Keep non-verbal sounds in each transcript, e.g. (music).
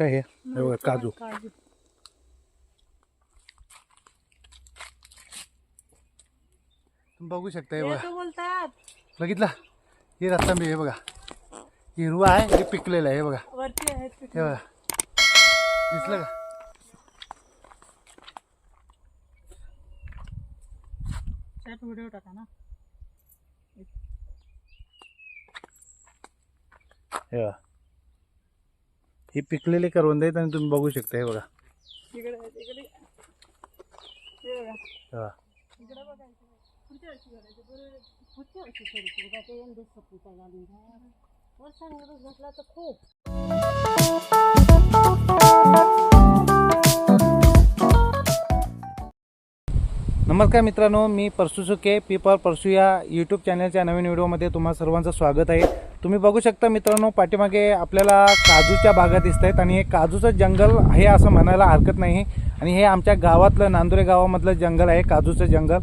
काय हे? बघा काजू. तुम्ही बघू शकता बघा. बोलतात. बघितला? हे रत्तांबी हे बघा. हिरवा आहे हे पिकलेलं आहे हे बघा. वरती आहेत हे बघा. दिसलं का? त्यात व्हिडिओ टाका ना. हे बघा. ही पिकलेले करवंद आहेत आणि तुम्ही बघू शकता हे बघा. हे नमस्कार मित्रांनो मी परसू सुके पीपल परसू या यूट्यूब चॅनलच्या नवीन व्हिडिओमध्ये तुम्हा सर्वांचं स्वागत आहे. तुम्ही बघू शकता मित्रांनो पाठीमागे आपल्याला काजूच्या बागा दिसत आहेत आणि हे काजूचं जंगल आहे असं म्हणायला हरकत नाही. आणि हे आमच्या गावातलं नांदुरे गावामधलं जंगल आहे काजूचं जंगल.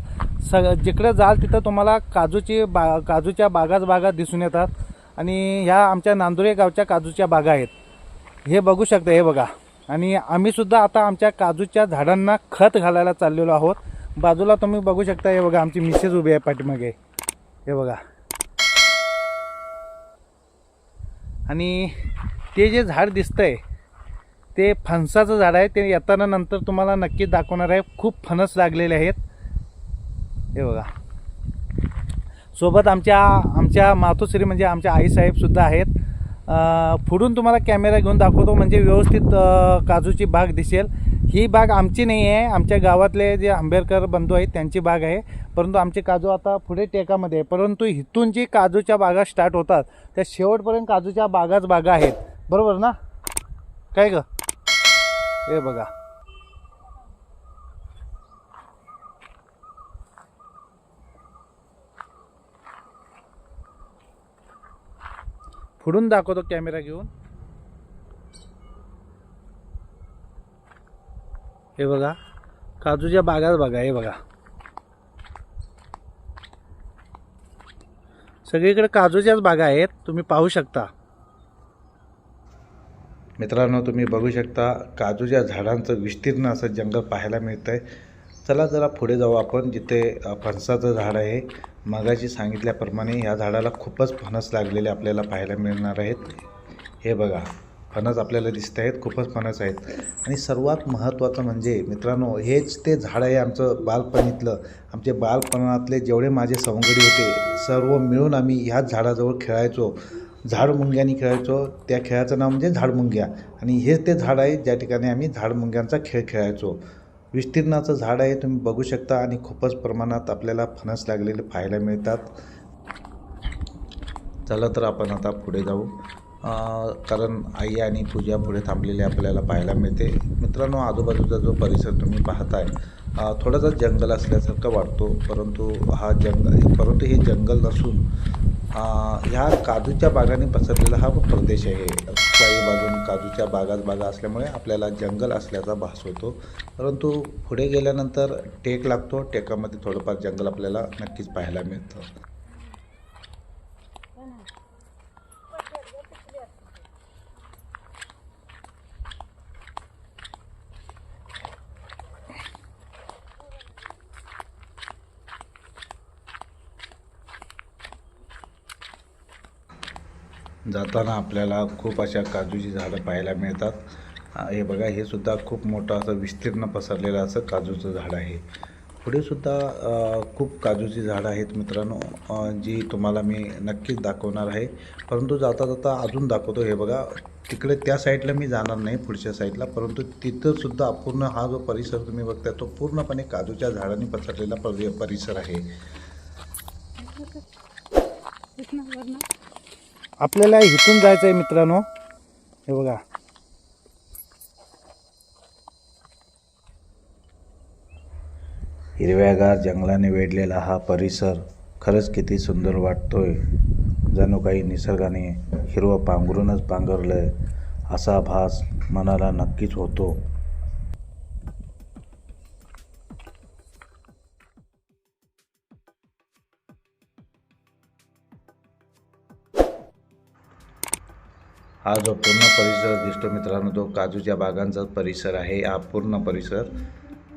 स जिकडं जाल तिथं तुम्हाला काजूची बा काजूच्या बागाच बागा दिसून येतात. आणि ह्या आमच्या नांदुरे गावच्या काजूच्या बागा आहेत. हे बघू शकता हे बघा. आणि आम्ही सुद्धा आता आमच्या काजूच्या झाडांना खत घालायला चाललेलो आहोत. बाजूला तुम्ही बघू शकता हे बघा आमची मिसेस उभी आहे पाठीमागे. हे बघा. आणि ते जे झाड दिसतंय ते फणसाचं झाड आहे. ते येताना नंतर तुम्हाला नक्की दाखवणार आहे. खूप फणस लागलेले आहेत. हे बघा. सोबत आमच्या आमच्या मातोश्री म्हणजे आमच्या आईसाहेबसुद्धा आहेत. फुडून पुढून तुम्हाला कॅमेरा घेऊन दाखवतो. म्हणजे व्यवस्थित काजूची बाग दिसेल. ही बाग आमची नाही आहे. आमच्या गावातले जे आंबेडकर बंधू आहेत त्यांची बाग आहे. परंतु आमचे काजू आता पुढे टेकामध्ये आहे परंतु इथून जी काजूच्या बागा स्टार्ट होतात त्या शेवटपर्यंत काजूच्या बागाच बागा आहेत. बरोबर ना? काय ग? हे बघा. पुढून दाखवतो कॅमेरा घेऊन. हे बघा. काजूच्या बागाच बघा हे बघा. सगळीकडे काजूच्याच बागा आहेत तुम्ही पाहू शकता. मित्रांनो तुम्ही बघू शकता काजूच्या झाडांचं विस्तीर्ण असं जंगल पाहायला मिळतं आहे चला जरा पुढे जाऊ आपण जिथे फणसाचं झाड आहे. मगाशी सांगितल्याप्रमाणे ह्या झाडाला खूपच फणस लागलेले आपल्याला पाहायला मिळणार आहेत. हे बघा. फणस आपल्याला दिसत आहेत खूपच फणस आहेत. आणि सर्वात महत्त्वाचं म्हणजे मित्रांनो हेच ते झाड आहे आमचं बालपणीतलं. आमचे बालपणातले जेवढे माझे सवंगडी होते सर्व मिळून आम्ही ह्याच झाडाजवळ खेळायचो. झाडमुंग्यानी खेळायचो त्या खेळाचं नाव म्हणजे झाडमुंग्या आणि हेच ते झाड आहे ज्या ठिकाणी आम्ही झाडमुंग्यांचा खेळ खेळायचो. विस्तीर्णाचं झाड आहे तुम्ही बघू शकता आणि खूपच प्रमाणात आपल्याला फणस लागलेले पाहायला मिळतात. चला तर आपण आता पुढे जाऊ. कारण आई आणि पूजा पुढे थांबलेली आपल्याला पाहायला मिळते. मित्रांनो आजूबाजूचा जो परिसर तुम्ही पाहताय थोडासा जंगल असल्यासारखा वाटतो परंतु हा जंगल परंतु हे जंगल नसून ह्या काजूच्या बागांनी पसरलेला हा प्रदेश आहे. चारी बाजून काजूच्या बागाच बागा असल्यामुळे आपल्याला जंगल असल्याचा भास होतो. परंतु पुढे गेल्यानंतर टेक लागतो. टेकामध्ये थोडंफार जंगल आपल्याला नक्कीच पाहायला मिळतं. जाताना आपल्याला खूप अशा काजूची झाडं पाहायला मिळतात हे बघा हे सुद्धा खूप मोठं असं विस्तीर्ण पसरलेलं असं काजूचं झाड आहे पुढे सुद्धा खूप काजूची झाडं आहेत मित्रांनो जी तुम्हाला मी नक्कीच दाखवणार आहे परंतु जाता जाता अजून दाखवतो हे बघा तिकडे त्या साईडला मी जाणार नाही पुढच्या साईडला परंतु तिथंसुद्धा पूर्ण हा जो परिसर तुम्ही बघताय तो पूर्णपणे काजूच्या झाडांनी पसरलेला परिसर आहे आपल्याला इथून जायचं आहे मित्रांनो. हे बघा. हिरव्यागार जंगलाने वेढलेला हा परिसर खरंच किती सुंदर वाटतोय. जणू काही निसर्गाने हिरवं पांघरूनच पांघरलंय असा भास मनाला नक्कीच होतो. हा जो पूर्ण परिसर दिसतो मित्रांनो तो काजूच्या बागांचा परिसर आहे हा पूर्ण परिसर.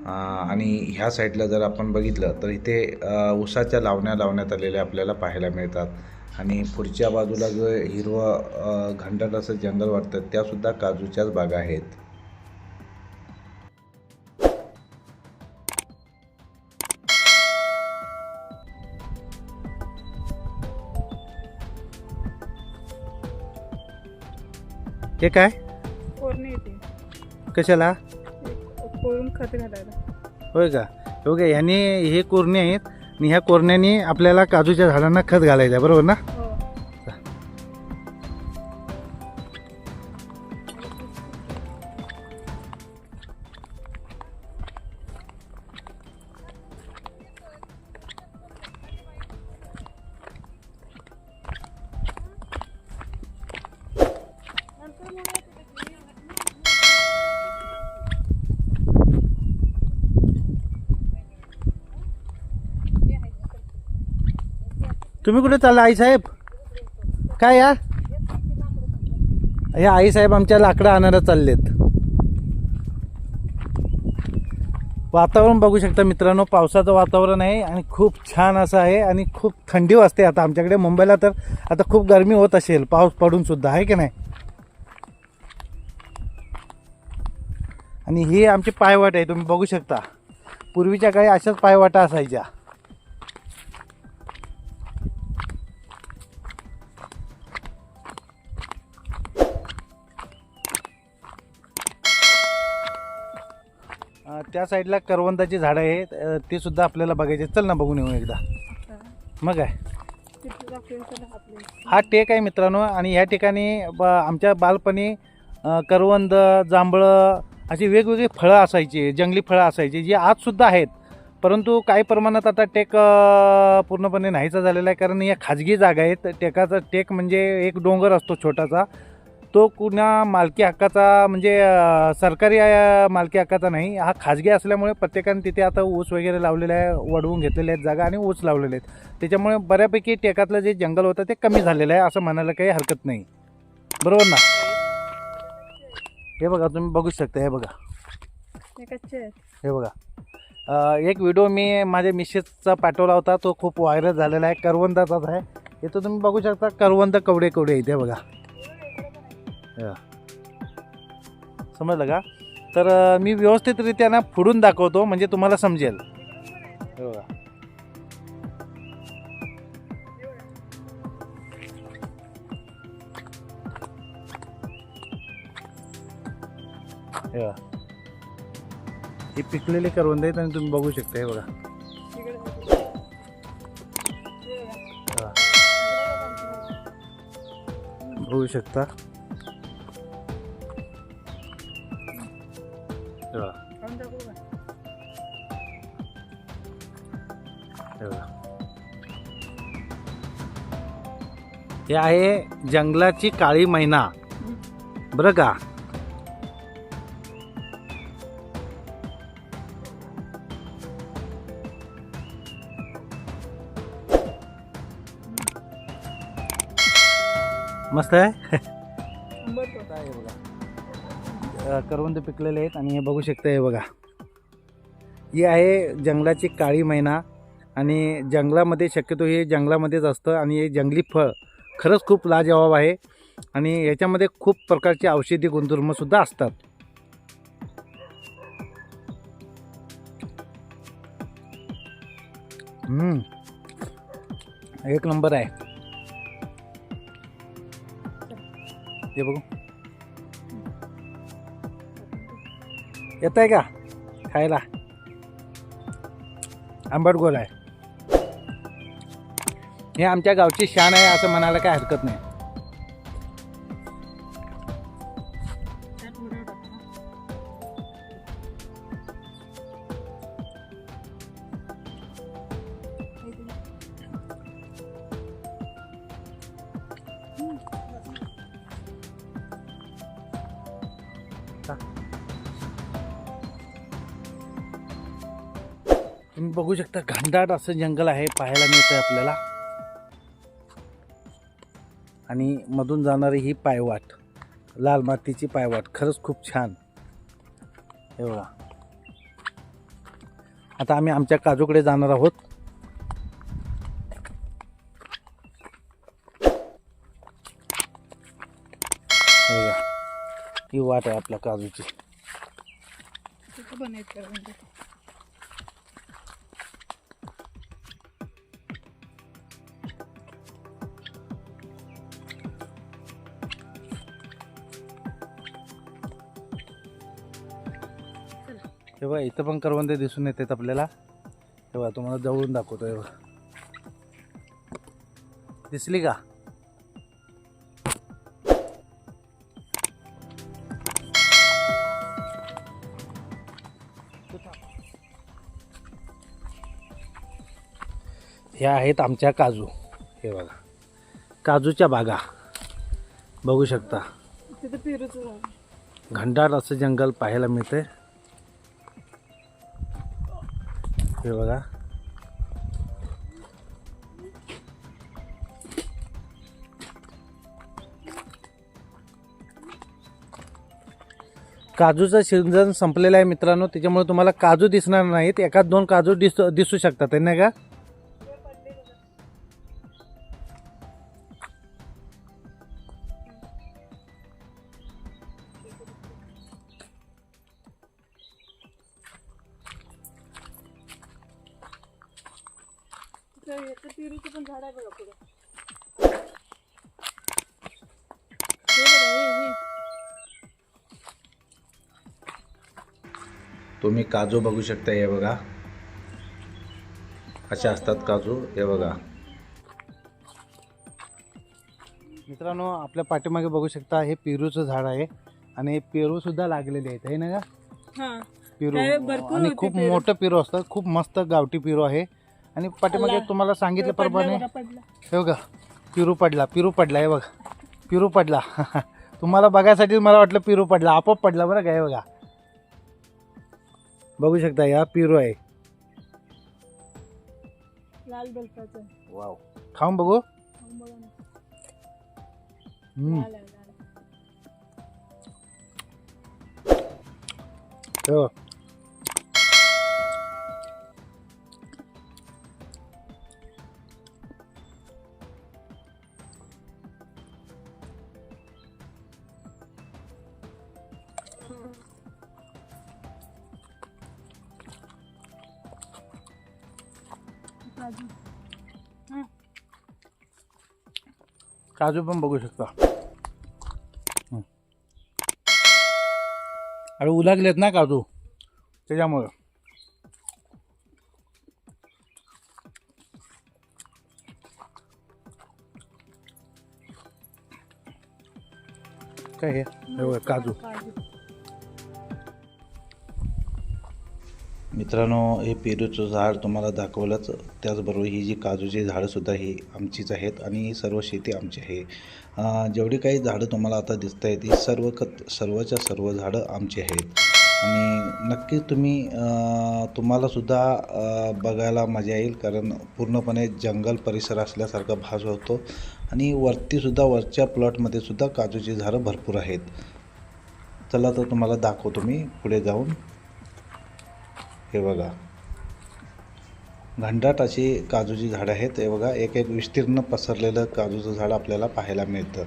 आणि ह्या साईडला जर आपण बघितलं तर इथे उसाच्या लावण्या लावण्यात आलेल्या आपल्याला पाहायला मिळतात. आणि पुढच्या बाजूला जो हिरवं घंटाट असं जंगल वाटतं त्यासुद्धा काजूच्याच बागा आहेत. हे काय? येते. कशाला? कोरून खत घालायला. होय का? हो का? ह्याने हे कोरणे आहेत आणि ह्या कोरण्याने आपल्याला काजूच्या झाडांना खत घालायचं आहे. बरोबर ना? हो. तुम्ही कुठे चालला आईसाहेब काय या? हे आईसाहेब आमच्या लाकडं आणायला चाललेत. वातावरण बघू शकता मित्रांनो पावसाचं वातावरण आहे आणि खूप छान असं आहे आणि खूप थंडी वाजते. आता आमच्याकडे मुंबईला तर आता खूप गरमी होत असेल पाऊस पडूनसुद्धा आहे की नाही? आणि ही आमची पायवाट आहे तुम्ही बघू शकता. पूर्वीच्या काळी अशाच पायवाटा असायच्या. त्या साईडला करवंदाची झाडं आहेत. ते सुद्धा आपल्याला बघायचे. चल ना बघून येऊ एकदा. मग काय? हा टेक आहे मित्रांनो. आणि ह्या ठिकाणी ब आमच्या बालपणी करवंद जांभळं अशी वेगवेगळी फळं असायची जंगली फळं असायची जी आजसुद्धा आहेत. परंतु काही प्रमाणात आता टेक पूर्णपणे नाहीचा झालेला आहे कारण या खाजगी जागा आहेत. टेकाचा टेक म्हणजे एक डोंगर असतो छोटासा. तो कुणा मालकी हक्काचा म्हणजे सरकारी मालकी हक्काचा नाही. हा खाजगी असल्यामुळे प्रत्येकाने तिथे आता ऊस वगैरे लावलेला आहे वडवून घेतलेले आहेत जागा आणि ऊस लावलेले आहेत. त्याच्यामुळे बऱ्यापैकी टेकातलं जे जंगल होतं ते कमी झालेलं आहे असं म्हणायला काही हरकत नाही. बरोबर ना? हे बघा तुम्ही बघू शकता हे बघा. हे हे बघा. अं, एक व्हिडिओ मी माझ्या मिसेसचा पाठवला होता तो खूप व्हायरल झालेला आहे करवंदाचाच आहे. इथं तुम्ही बघू शकता करवंद कवडे कवडे इथे बघा. हे. समजलं का? तर अं, मी व्यवस्थितरित्या ना फोडून दाखवतो म्हणजे तुम्हाला समजेल. हे बघा. हे पिकलेले करवंद आहेत आणि तुम्ही बघू शकता हे बघा. बघू शकता. हे. हे आहे जंगलाची काळी मैना. बरं का? मस्त आहे. आहे बघा करवंद पिकलेले आहेत आणि हे बघू शकता हे बघा ही आहे जंगलाची काळी मैना आणि जंगलामध्ये शक्यतो हे जंगलामध्येच असतं आणि हे जंगली फळ खरंच खूप लाजवाब आहे आणि याच्यामध्ये खूप प्रकारचे औषधी गुणधर्मसुद्धा असतात. एक नंबर आहे हे बघू. येत आहे का? खायला. आंबट गोल आहे. हे आमच्या गावची शान आहे असं म्हणायला काय हरकत नाही. बघू शकता घनदाट असं जंगल आहे पाहायला मिळतं आपल्याला. आणि मधून जाणारी ही पायवाट लाल मातीची पायवाट खरंच खूप छान. हे बघा. आता आम्ही आमच्या काजूकडे जाणार आहोत. ही वाट आहे आपल्या काजूची. म्हणजे हे बघा इथं पण करवंदे दिसून येतात आपल्याला. हे बघा तुम्हाला जवळून दाखवतो हे बघा. दिसली का? ह्या आहेत आमच्या काजू. हे बघा. काजूच्या बागा. बघू शकता. घनदाट असं जंगल पाहायला मिळते हे बघा. काजूचं सीझन संपलेलं आहे मित्रांनो त्याच्यामुळे तुम्हाला काजू दिसणार नाहीत. एकाच दोन काजू दिस दिसू शकतात आहे का काजू बघू शकता हे बघा. असे असतात काजू हे बघा. मित्रांनो आपल्या पाठीमागे बघू शकता हे पेरूचं झाड आहे आणि पेरू सुद्धा लागलेले आहेत हे ना का? हा. पेरू. आणि खूप पेरू. मोठं पेरू असतात खूप मस्त गावठी पेरू आहे. आणि पाठीमागे. तुम्हाला सांगितल्याप्रमाणे हे बघा पिरू पडला पिरू पडला हे बघा. पिरू पडला. (laughs) तुम्हाला बघायसाठी मला वाटलं पिरू पडला आपोआप पडला बरं का हे बघा. बघू शकता या पिरू आहे लाल बल्बाचं वाव खाऊन बघू बघा ना. हम्म. लाल आहे, लाल. हे काजू. काजू पण बघू शकता. अरे उलागलेत ना काजू. त्याच्यामुळं. काय हे? हे काजू. मित्रांनो हे पेरूचं झाड तुम्हाला दाखवलंच. त्याचबरोबर ही जी काजूची झाडंसुद्धा ही आमचीच आहेत आणि ही सर्व शेती आमची आहे. जेवढी काही झाडं तुम्हाला आता दिसत आहेत ही सर्व खत सर्वच्या सर्व झाडं आमची आहेत. आणि नक्की तुम्ही तुम्हालासुद्धा बघायला मजा येईल कारण पूर्णपणे जंगल परिसर असल्यासारखा भास होतो आणि वरतीसुद्धा वरच्या प्लॉटमध्ये सुद्धा काजूची झाडं भरपूर आहेत. चला तर तुम्हाला दाखवतो मी पुढे जाऊन. हे बघा. घनदाट अशी काजूची झाडं आहेत. हे बघा एक एक विस्तीर्ण पसरलेलं काजूचं झाड आपल्याला पाहायला मिळतं.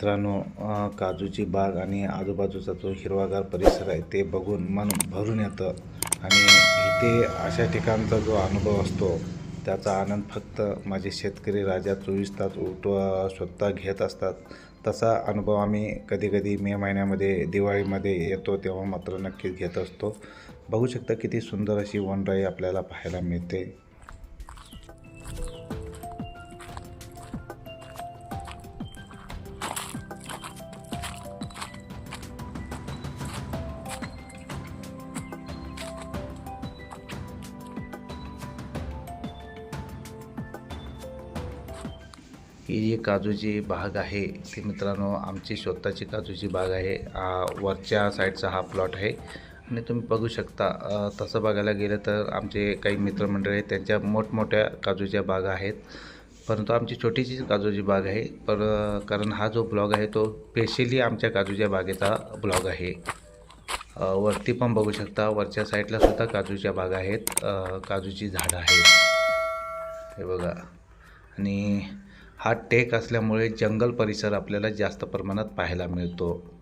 मित्रांनो काजूची बाग आणि आजूबाजूचा जो हिरवागार परिसर आहे ते बघून मन भरून येतं. आणि इथे अशा ठिकाणचा जो अनुभव असतो त्याचा आनंद फक्त माझे शेतकरी राजा चोवीस तास उठ स्वतः घेत असतात. तसा अनुभव आम्ही कधीकधी मे महिन्यामध्ये दिवाळीमध्ये येतो तेव्हा मात्र नक्कीच घेत असतो. बघू शकता किती सुंदर अशी वनराई आपल्याला पाहायला मिळते. ही जी काजूची बाग आहे ती मित्रांनो आमची स्वतःची काजूची बाग आहे. वरच्या साईडचा हा प्लॉट आहे. आणि तुम्ही बघू शकता तसं बघायला गेलं तर आमचे काही मित्रमंडळी आहेत त्यांच्या मोठमोठ्या काजूच्या बागा आहेत. परंतु आमची छोटीशी काजूची बाग आहे. पर कारण हा जो ब्लॉग आहे तो स्पेशली आमच्या काजूच्या बागेचा ब्लॉग आहे. वरती पण बघू शकता वरच्या साईडला सुद्धा काजूच्या बागा आहेत. काजूची झाडं आहेत. हे बघा. आणि हा टेक असल्यामुळे जंगल परिसर आपल्याला जास्त प्रमाणात पाहायला मिळतो.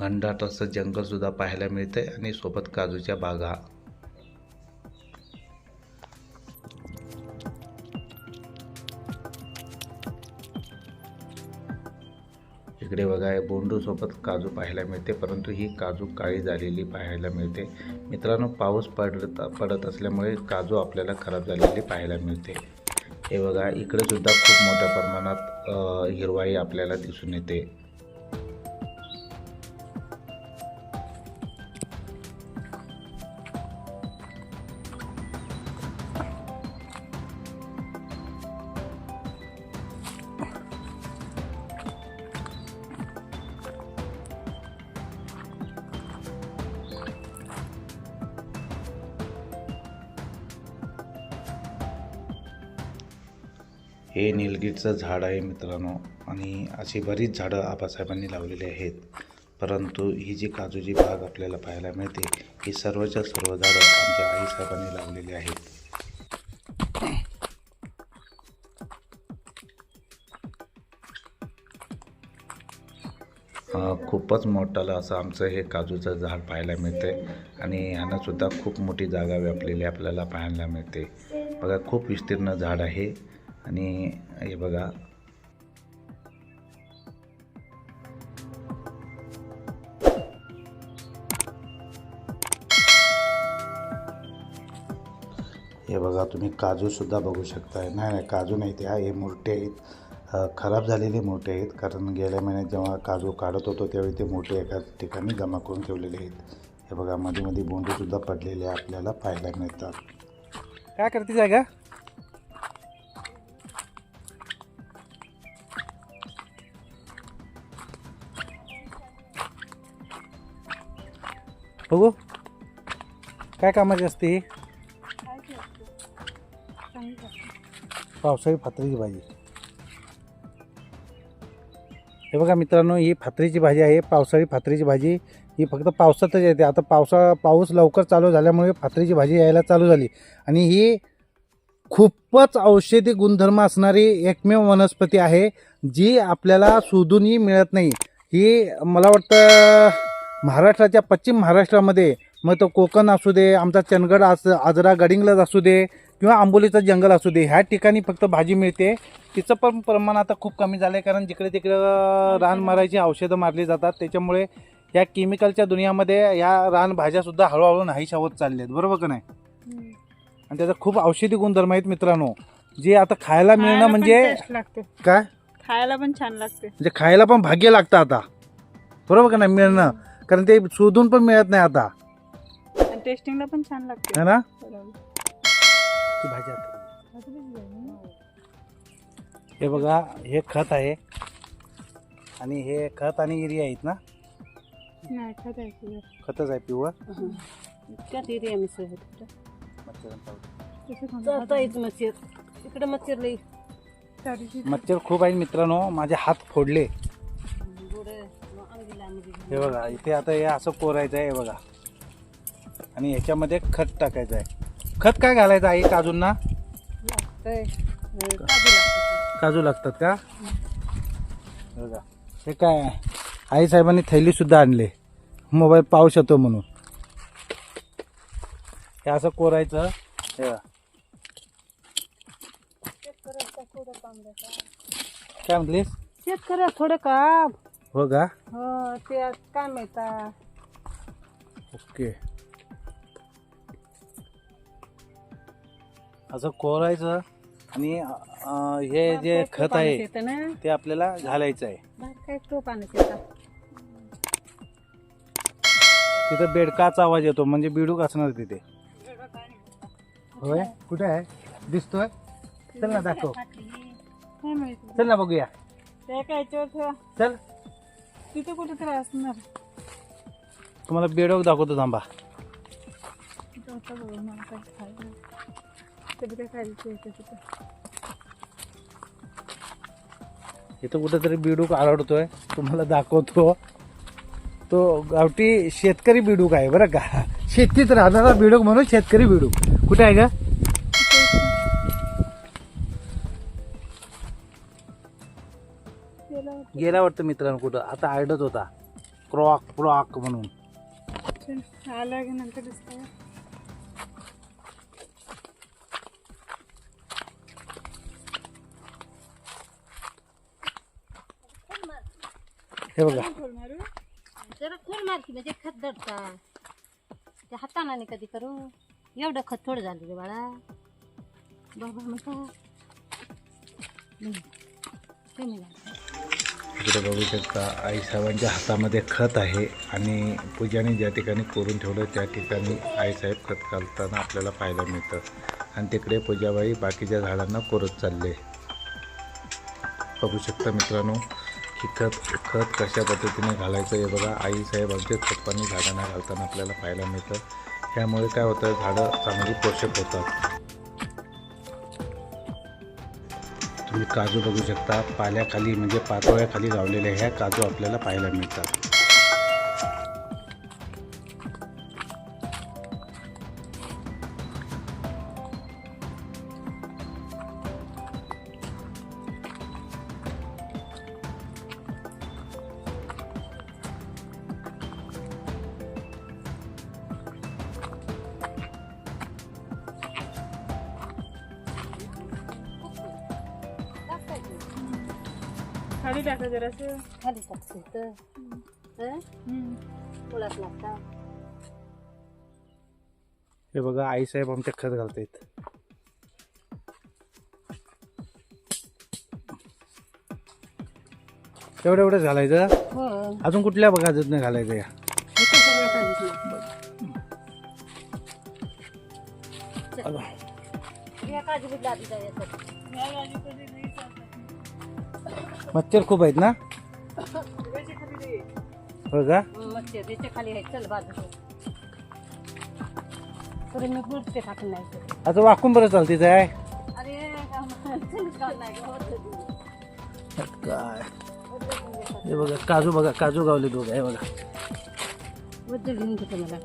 घनदाट असं जंगलसुद्धा पाहायला मिळते आणि सोबत काजूच्या बागा. इकडे बघा हे बोंडूसोबत काजू पाहायला मिळते परंतु ही काजू काळी झालेली पाहायला मिळते. मित्रांनो पाऊस पडत पडत असल्यामुळे काजू आपल्याला खराब झालेली पाहायला मिळते. हे बघा इकडे सुद्धा खूप मोठ्या प्रमाणात हिरवाई आपल्याला दिसून येते. हे निलगिरीचं झाड आहे मित्रांनो. आणि अशी बरीच झाडं आबासाहेबांनी लावलेली आहेत. परंतु ही जी काजूची बाग आपल्याला पाहायला मिळते ही सर्वच्या सर्व झाडं आमच्या आईसाहेबांनी लावलेली आहेत. खूपच मोठालं असं आमचं हे काजूचं झाड पाहायला मिळते. आणि ह्यांनासुद्धा खूप मोठी जागा व्यापलेली आपल्याला पाहायला मिळते. बघा खूप विस्तीर्ण झाड आहे. आणि हे बघा. हे बघा तुम्ही काजूसुद्धा बघू शकताय. नाही नाही काजू नाही ते. हा हे मोठे आहेत. खराब झालेले मोठे आहेत. कारण गेल्या महिन्यात जेव्हा काजू काढत होतो त्यावेळी ते मोठे एका ठिकाणी जमा करून ठेवलेले आहेत. हे बघा मध्ये मध्ये बोंडीसुद्धा पडलेले आपल्याला पाहायला मिळतात. काय करते जागा बघू. काय कामाची असते ही? पावसाळी फात्रीची भाजी. हे बघा मित्रांनो ही फात्रीची भाजी आहे. पावसाळी फात्रीची भाजी. ही फक्त पावसातच येते. आता पावसा पाऊस लवकर चालू झाल्यामुळे फात्रीची भाजी यायला चालू झाली. आणि ही खूपच औषधी गुणधर्म असणारी एकमेव वनस्पती आहे जी आपल्याला शोधूनही मिळत नाही. ही मला वाटतं महाराष्ट्राच्या पश्चिम महाराष्ट्रामध्ये मग तो कोकण असू दे आमचा चंदगड अस आजरा गडिंग्लज असू दे किंवा आंबोलीचं जंगल असू दे ह्या ठिकाणी फक्त भाजी मिळते. तिचं पण प्रमाण आता खूप कमी झालं आहे कारण जिकडे तिकडे रान मारायची औषधं मारली जातात. त्याच्यामुळे या केमिकलच्या दुनियामध्ये या रानभाज्यासुद्धा हळूहळू नाहीशा होत चालल्या आहेत बरोबर का नाही. आणि त्याचा खूप औषधी गुणधर्म आहेत मित्रांनो. जे आता खायला मिळणं म्हणजे काय? खायला पण छान लागते. म्हणजे खायला पण भाग्य लागतं आता. बरोबर का नाही? मिळणं. कारण ते शोधून पण मिळत नाही आता. आणि टेस्टिंगला पण छान लागते. है ना. ती भाजी आता. आहे? हे बघा हे खत आहे. आणि हे खत आणि युरिया आहेत ना? नाही खत आहे की. खतच आहे पिवळं एरिया मिसळ आहे तसं जाता भाकरी. येत मच्छर. इकडे मच्छर लई. मच्छर खूप आहेत मित्रांनो. माझे हात फोडले. हे बघा इथे आता हे असं कोरायचं आहे हे बघा. आणि ह्याच्यामध्ये खत टाकायचं आहे. खत काय घालायचं आहे काजूंना? काजू लागतात का? बघा हे काय आई साहेबांनी थैली सुद्धा आणले. मोबाईल पाहू शकतो म्हणून. हे असं कोरायचं. हे बघा. काय म्हटलीस शेतकऱ्या थोडं काम. हो का? हो ते आज काय मिळतात ओके. असं कोरायचं आणि अं, हे जे खत आहे येतं ना. ते आपल्याला घालायचं आहे. बाहेर काय येतात तिथं बेडकाचा आवाज येतो म्हणजे बिडूक असणार तिथे. होय? कुठे आहे? दिसतोय? चल ना दाखव. काय माहिती चल ना बघूया. काय चल. तिथे कुठेतरी असणार. तुम्हाला बेडोक दाखवतो थांबा. तिथं होतं बघ मला काय खायला कधी काय खायचं येतं तिथं. इथं कुठेतरी बिडूक आरडतोय तुम्हाला दाखवतो. तो गावठी शेतकरी बिडूक आहे बरं का? शेतीत राहणारा बिडूक म्हणून शेतकरी बिडूक. कुठे आहे का गेला वाटतं मित्रांनो कुठं? आता आरडत होता. क्रॉक क्रॉक म्हणून. आलं की नंतर दिसतंय. हे बघा. जरा खोल मारकी म्हणजे खत दडतात ते हाताने कधी करू? एवढं खत थोडं झालं रे बाळा. बाबा म्हणता हम्म. कमी झालं. तिकडे बघू शकता आईसाहेबांच्या हातामध्ये खत आहे आणि पूजाने ज्या ठिकाणी कोरून ठेवलं त्या ठिकाणी आईसाहेब खत घालताना आपल्याला पाहायला मिळतं. आणि तिकडे पूजाबाई बाकीच्या झाडांना कोरत चालले. बघू शकता मित्रांनो की खत खत कशा पद्धतीने घालायचं हे बघा. आईसाहेब आमचे खतपाणी झाडांना घालताना आपल्याला पाहायला मिळतं. त्यामुळे काय होतं झाडं चांगली पोषक होतात. तुम्ही काजू बघू शकता. पाल्याखाली म्हणजे पातोळ्याखाली लावलेल्या ह्या काजू आपल्याला पाहायला मिळतात. खाली टाका जरासं. खाली टाकते तर हं? हे बघा आईसाहेब आमच्या खत घालतायत. एवढं एवढंच घालायचं? हो. अजून कुठल्या बघा अजून नाही घालायचं या? काजू मच्छर खूप आहेत ना. हो का? त्याच्याखाली चल बाजू टाकून नाही तर. आता वाकून बरं चालते अरे. काय? हे बघा काजू बघा काजू गावले बघा हे बघा. घेऊन घेतो मला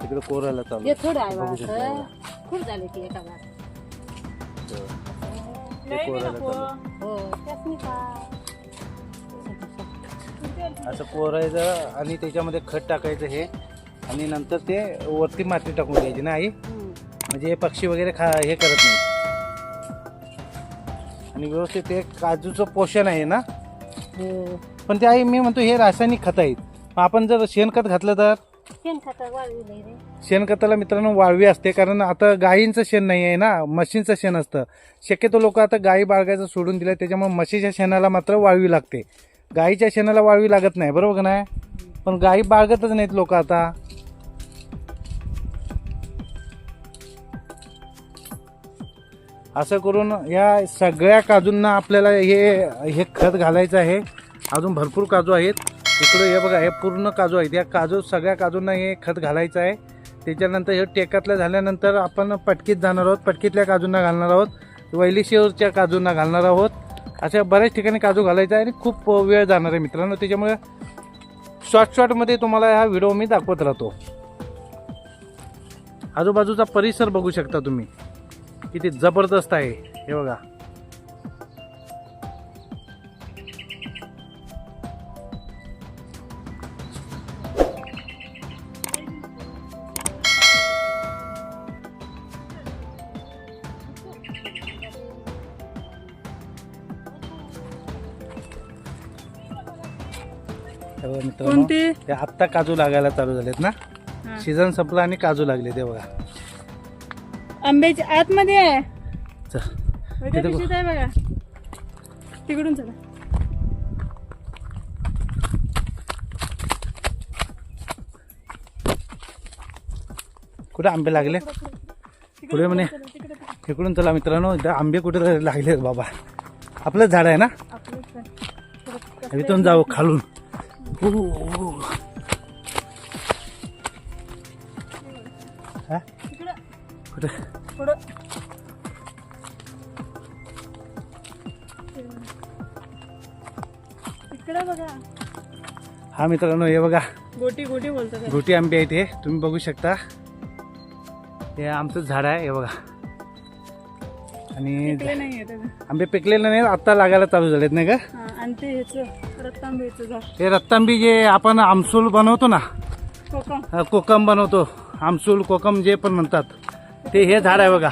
तिकडे कोरायला चालू हे थोडं आहे खूप झाले की एका ते नाही कोरायला नको. चालू. हो. असं कोरायचं आणि त्याच्यामध्ये खत टाकायचं हे. आणि नंतर ते वरती माती टाकून द्यायची ना आई? हम्म. म्हणजे हे पक्षी वगैरे खा हे करत नाही आणि व्यवस्थित ते काजूचं पोषण आहे ना? हो. पण ते आई मी म्हणतो हे रासायनिक खत आहेत. मग आपण जर शेणखत घातलं तर? वाळविलंय रे. शेणखताला मित्रांनो वाळवी असते कारण आता गायींचं शेण नाही आहे ना म्हशींचं शेण असतं. शक्यतो लोक आता गायी बाळगायचं सोडून दिलं त्याच्यामुळे म्हशीच्या शेणाला मात्र वाळवी लागते. गायीच्या शेणाला वाळवी लागत नाही बरोबर का नाही? पण गायी बाळगतच नाहीत लोक आता. असं करून या सगळ्या काजूंना आपल्याला हे हे खत घालायचं आहे. अजून भरपूर काजू आहेत. इकडं हे बघा हे पूर्ण काजू आहेत. या काजू सगळ्या काजूंना हे खत घालायचं आहे. त्याच्यानंतर हे टेकातल्या झाल्यानंतर आपण पटकीत जाणार आहोत. पटकीतल्या काजूंना घालणार आहोत. वैलीशिवरच्या काजूंना घालणार आहोत. अशा बऱ्याच ठिकाणी काजू घालायचा आहे आणि खूप वेळ जाणार आहे मित्रांनो. त्याच्यामुळे शॉर्ट शॉर्टमध्ये तुम्हाला हा व्हिडिओ मी दाखवत राहतो. आजूबाजूचा परिसर बघू शकता तुम्ही. किती जबरदस्त आहे. हे बघा. आत्ता काजू लागायला चालू झालेत ना? हा. सीझन संपला आणि काजू लागले ते बघा. आंब्याची आतमध्ये आहे. चल. तिथे. पिशवीत आहे बघा. तिकडून चला. कुठे आंबे लागले? पुढे म्हणे इकडून चला मित्रांनो. इथं आंबे कुठे लागले बाबा. आपलंच झाड आहे ना? आपलंच आहे. थोडं इथून जाऊ खालून. हा? कुठे? बघा. हा मित्रांनो हे बघा. गोटी गोटी त्याला. गोटी आंबे आहेत हे. तुम्ही बघू शकता. हे आमचं झाड आहे हे बघा. आणि पिकले नाही आहे त्याचं. आंबे पिकलेले नाही आता लागायला चालू झालेत नाही का? हा, आणि ते ह्याचं रत्तांबेचं झाड. हे रत्तांबी जे आपण आमसूल बनवतो ना कोकम. अ, कोकम बनवतो. आमसूल कोकम जे पण म्हणतात ते हे झाड आहे बघा.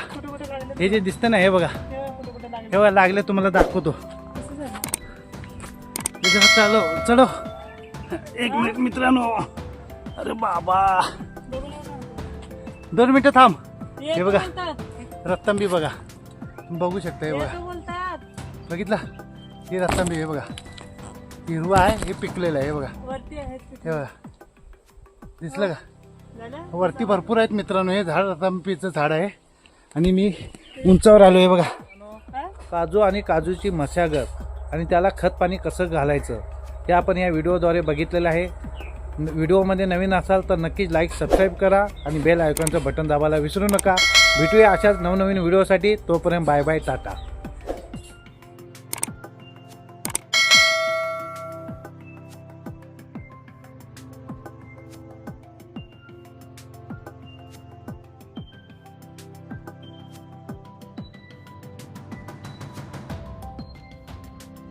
हे जे दिसतं ना हे बघा. हे बघा लागले तुम्हाला दाखवतो. चालो चलो एक मिनिट मित्रांनो. अरे बाबा. दोन मिनिटं थांब. हे बघा. रत्तांबी बघा. तुम्ही बघू शकता हे बघा. बघितला? ही रत्तांबी हे बघा. हिरवा आहे हे पिकलेलं आहे हे बघा. हे. बघा. दिसलं का? वरती भरपूर आहेत मित्रांनो. हे झाड रतांबीचं झाड आहे. आणि मी उंचावर आलो आहे बघा. काजू आणि काजूची मशागत आणि त्याला खत पाणी कसं घालायचं हे आपण या व्हिडिओद्वारे बघितलेलं आहे. व्हिडिओमध्ये नवीन असाल तर नक्कीच लाईक सबस्क्राईब करा आणि बेल आयकॉनचं बटन दाबायला विसरू नका. भेटूया अशाच नवनवीन व्हिडिओसाठी. तोपर्यंत बाय बाय टाटा.